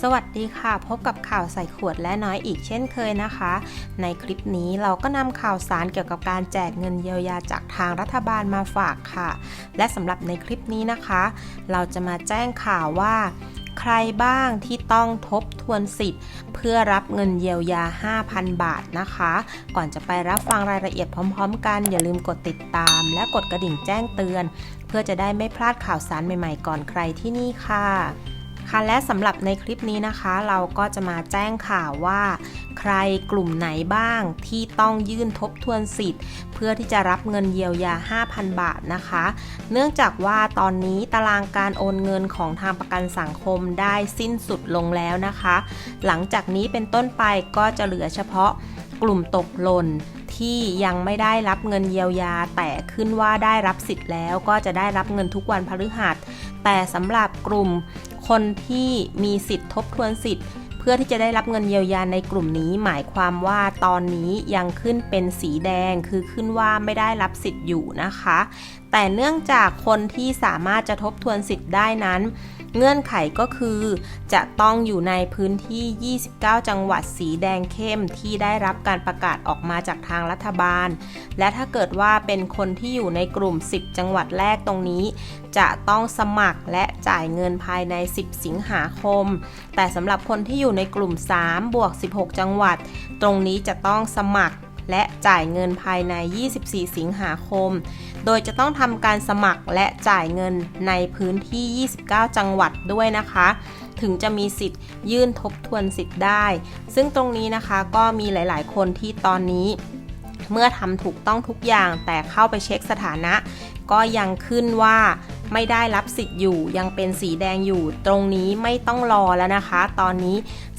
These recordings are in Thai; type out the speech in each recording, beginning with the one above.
สวัสดีค่ะ พบกับข่าวใส่ขวดและน้อยอีกเช่นเคยนะคะ ในคลิปนี้เราก็นำข่าวสารเกี่ยวกับการแจกเงินเยียวยาจากทางรัฐบาลมาฝากค่ะ และสำหรับในคลิปนี้นะคะ เราจะมาแจ้งข่าวว่า ใครบ้างที่ต้องทบทวนสิทธิ์ เพื่อรับเงินเยียวยา 5,000 บาทนะคะ ก่อนจะไปรับฟังรายละเอียดพร้อม ๆ กัน อย่าลืมกดติดตาม และกดกระดิ่งแจ้งเตือน เพื่อจะได้ไม่พลาดข่าวสารใหม่ๆ ก่อนใครที่นี่ค่ะ ค่ะและสำหรับในคลิปนี้นะคะ เราก็จะมาแจ้งข่าวว่า ใครกลุ่มไหนบ้างที่ต้องยื่นทบทวนสิทธิ์ เพื่อที่จะรับเงินเยียวยา 5,000 บาทนะคะ เนื่องจากว่าตอนนี้ตารางการโอนเงินของทางประกันสังคมได้สิ้นสุดลงแล้วนะคะ หลังจากนี้เป็นต้นไปก็จะเหลือเฉพาะกลุ่มตกหล่นที่ยังไม่ได้รับเงินเยียวยา แต่ขึ้นว่าได้รับสิทธิ์แล้วก็จะได้รับเงินทุกวันพฤหัส แต่สำหรับกลุ่ม คนที่มีสิทธิ์ทบทวนสิทธิ์ เพื่อที่จะได้รับเงินเยียวยาในกลุ่มนี้ หมายความว่าตอนนี้ยังขึ้นเป็นสีแดงคือขึ้นว่าไม่ได้รับสิทธิ์อยู่นะคะ แต่เนื่องจากคนที่สามารถจะทบทวนสิทธิ์ได้นั้นเงื่อนไขก็คือจะต้องอยู่ในพื้นที่ 29 จังหวัดสีแดงเข้มที่ได้รับการประกาศออกมาจากทางรัฐบาล และถ้าเกิดว่าเป็นคนที่อยู่ในกลุ่ม 10 จังหวัดแรกตรงนี้ จะต้องสมัครและ จ่ายเงินภายใน 10 สิงหาคม แต่สำหรับคนที่อยู่ในกลุ่ม 3 บวก 16 จังหวัด ตรงนี้จะต้องสมัครและจ่ายเงินภายใน 24 สิงหาคม โดยจะต้องทำการสมัครและจ่ายเงินในพื้นที่ 29 จังหวัดด้วยนะคะ ถึงจะมีสิทธิ์ยื่นทบทวนสิทธิ์ได้ ซึ่งตรงนี้นะคะก็มีหลาย ๆ คนที่ตอนนี้ เมื่อทำถูกต้องทุกอย่างแต่เข้าไปเช็คสถานะ ก็ยังขึ้นว่า ไม่ได้รับสิทธิ์อยู่ ยังเป็นสีแดงอยู่ ตรงนี้ไม่ต้องรอแล้วนะคะ ตอนนี้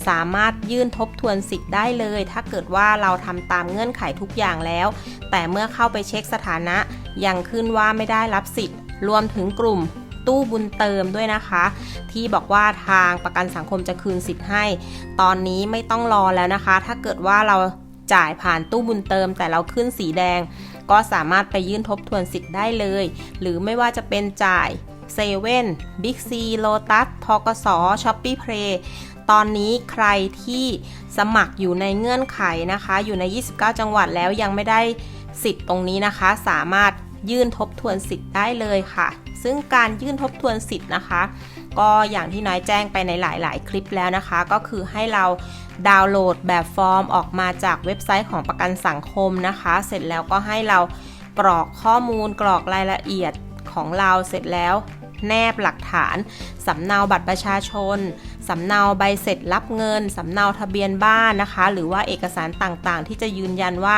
สามารถยื่นทบทวนสิทธิ์ได้เลย ถ้าเกิดว่าเราทำตามเงื่อนไขทุกอย่างแล้ว แต่เมื่อเข้าไปเช็คสถานะ ยังขึ้นว่าไม่ได้รับสิทธิ์ รวมถึงกลุ่มตู้บุญเติมด้วยนะคะ ที่บอกว่าทางประกันสังคมจะคืนสิทธิ์ให้ ตอนนี้ไม่ต้องรอแล้วนะคะ ถ้าเกิดว่าเราจ่ายผ่านตู้บุญเติมแต่เราขึ้นสีแดง ก็สามารถไปยื่นทบทวนสิทธิ์ได้เลย หรือไม่ว่าจะเป็นจ่ายเซเว่นบิ๊กซีโลตัสทกสช้อปปี้เพลตอนนี้ใครที่สมัครอยู่ในเงื่อนไขนะคะ อยู่ใน 29 จังหวัดแล้วยังไม่ได้สิทธิ์ตรงนี้นะคะ สามารถยื่นทบทวนสิทธิ์ได้เลยค่ะ ซึ่งการยื่นทบทวนสิทธิ์นะคะ ก็อย่างที่น้อยแจ้งไปในหลาย ๆ คลิปแล้วนะคะ ก็คือให้เราดาวน์โหลดแบบฟอร์มออกมาจากเว็บไซต์ของประกันสังคมนะคะ เสร็จแล้วก็ให้เรากรอกข้อมูลกรอกรายละเอียดของเราเสร็จแล้วแนบหลักฐานสำเนาบัตรประชาชนสำเนาใบเสร็จรับเงินสำเนาทะเบียนบ้านนะคะ หรือว่าเอกสารต่างๆ ที่จะยืนยันว่า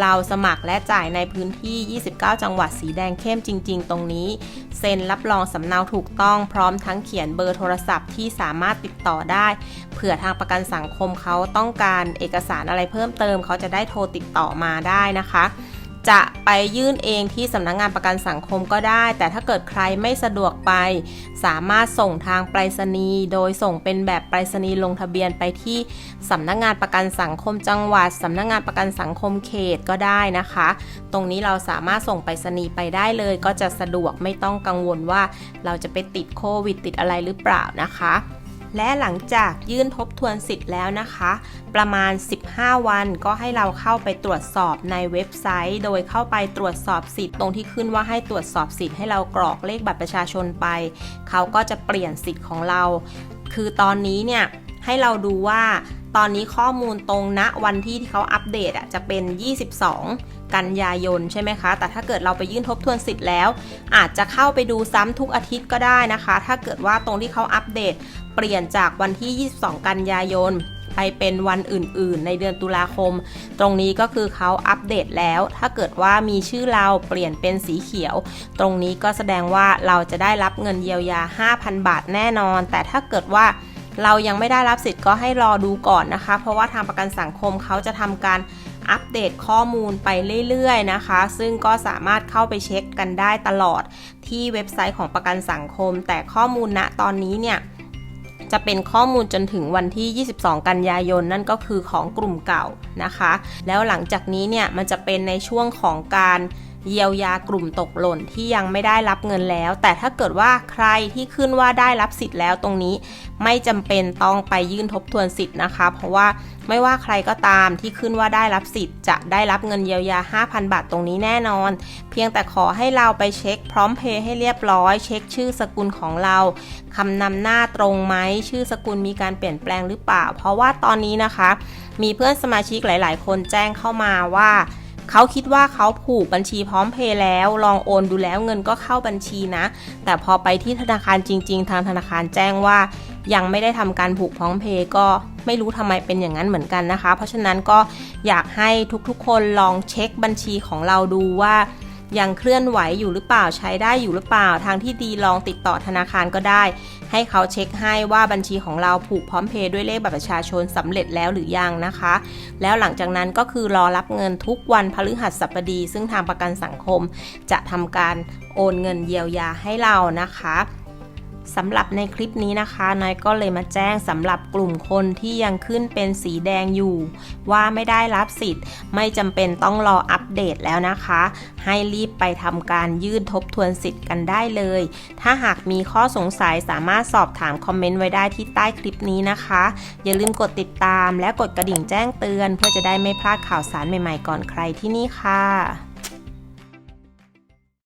เราสมัครและจ่ายในพื้นที่ 29 จังหวัดสีแดงเข้มจริง ๆ ตรงนี้ เซ็นรับรองสำเนาถูกต้องพร้อมทั้งเขียนเบอร์โทรศัพท์ที่สามารถติดต่อได้ เผื่อทางประกันสังคมเขาต้องการเอกสารอะไรเพิ่มเติมเขาจะได้โทรติดต่อมาได้นะคะ จะไปยื่นเองที่สำนักงงานประกันสังคมก็ได้ แต่ถ้าเกิดใครไม่สะดวกไป สามารถส่งทางไปรษณีย์โดยส่งเป็นแบบไปรษณีย์ลงทะเบียนไปที่สำนักงงานประกันสังคมจังหวัดสำนักงงานประกันสังคมเขตก็ได้นะคะ ตรงนี้เราสามารถส่งไปรษณีย์ไปได้เลย ก็จะสะดวกไม่ต้องกังวลว่าเราจะไปติดโควิดติดอะไรหรือเปล่านะคะ และหลังจากยื่นทบทวนสิทธิ์แล้วนะคะ ประมาณ 15 วันก็ให้เราเข้าไปตรวจสอบในเว็บไซต์ โดยเข้าไปตรวจสอบสิทธิ์ตรงที่ขึ้นว่าให้ตรวจสอบสิทธิ์ให้เรากรอกเลขบัตรประชาชนไป เขาก็จะเปลี่ยนสิทธิ์ของเรา คือตอนนี้เนี่ยให้เราดูว่าตอนนี้ข้อมูลตรงณวันที่ที่เขาอัปเดตอะจะเป็น 22 กันยายนใช่ไหมคะ แต่ถ้าเกิดเราไปยื่นทบทวนสิทธิ์แล้ว อาจจะเข้าไปดูซ้ำทุกอาทิตย์ก็ได้นะคะ ถ้าเกิดว่าตรงที่เขาอัปเดต เปลี่ยนจากวันที่ 22 กันยายนไปเป็นวันอื่นๆ ในเดือนตุลาคม ตรงนี้ก็คือเขาอัปเดตแล้ว ถ้าเกิดว่ามีชื่อเราเปลี่ยนเป็นสีเขียว ตรงนี้ก็แสดงว่าเราจะได้รับเงินเยียวยา 5,000 บาทแน่นอน แต่ถ้าเกิดว่าเรายังไม่ได้รับสิทธิ์ก็ให้รอดูก่อนนะคะ เพราะว่าทางประกันสังคมเขาจะทำการ อัปเดตข้อมูลไปเรื่อยๆนะคะ ซึ่งก็สามารถเข้าไปเช็คกันได้ตลอดที่เว็บไซต์ของประกันสังคม แต่ข้อมูลณตอนนี้เนี่ยจะเป็นข้อมูลจนถึงวันที่ 22 กันยายน นั่นก็คือของกลุ่มเก่านะคะ แล้วหลังจากนี้เนี่ยมันจะเป็นในช่วงของการ เยียวยากลุ่มตกหล่นที่ยังไม่ได้รับเงินแล้ว แต่ถ้าเกิดว่าใครที่ขึ้นว่าได้รับสิทธิ์แล้วตรงนี้ ไม่จำเป็นต้องไปยื่นทบทวนสิทธิ์นะคะ เพราะว่าไม่ว่าใครก็ตามที่ขึ้นว่าได้รับสิทธิ์จะได้รับเงินเยียวยา 5,000 บาทตรงนี้แน่นอน เพียงแต่ขอให้เราไปเช็คพร้อมเพย์ให้เรียบร้อย เช็คชื่อสกุลของเราคำนำหน้าตรงไหมชื่อสกุลมีการเปลี่ยนแปลงหรือเปล่า เพราะว่าตอนนี้นะคะ มีเพื่อนสมาชิกหลาย ๆ คนแจ้งเข้ามาว่า เขาคิดว่าเขาผูกบัญชีพร้อมเพย์แล้ว ลองโอนดูแล้วเงินก็เข้าบัญชีนะ แต่พอไปที่ธนาคารจริง ๆ ทางธนาคารแจ้งว่า ยังไม่ได้ทำการผูกพร้อมเพย์ก็ไม่รู้ทำไมเป็นอย่างนั้นเหมือนกันนะคะ เพราะฉะนั้นก็อยากให้ทุกๆ คนลองเช็คบัญชีของเราดูว่า ยังเคลื่อนไหวอยู่หรือเปล่าใช้ได้อยู่หรือเปล่า ทางที่ดีลองติดต่อธนาคารก็ได้ ให้เขาเช็คให้ว่าบัญชีของเราผูกพร้อมเพย์ด้วยเลขบัตรประชาชนสำเร็จแล้วหรือยังนะคะ แล้วหลังจากนั้นก็คือรอรับเงินทุกวันพฤหัสบดี ซึ่งทางประกันสังคม จะทำการโอนเงินเยียวยาให้เรานะคะ สำหรับในคลิปนี้นะคะนายก็เลยมาแจ้งสำหรับกลุ่มคนที่ยังขึ้นเป็นสีแดงอยู่ ว่าไม่ได้รับสิทธิ์ ไม่จำเป็นต้องรออัปเดตแล้วนะคะ ให้รีบไปทำการยื่นทบทวนสิทธิ์กันได้เลย ถ้าหากมีข้อสงสัยสามารถสอบถามคอมเมนต์ไว้ได้ที่ใต้คลิปนี้นะคะ อย่าลืมกดติดตามและกดกระดิ่งแจ้งเตือน เพื่อจะได้ไม่พลาดข่าวสารใหม่ๆก่อนใครที่นี่ค่ะ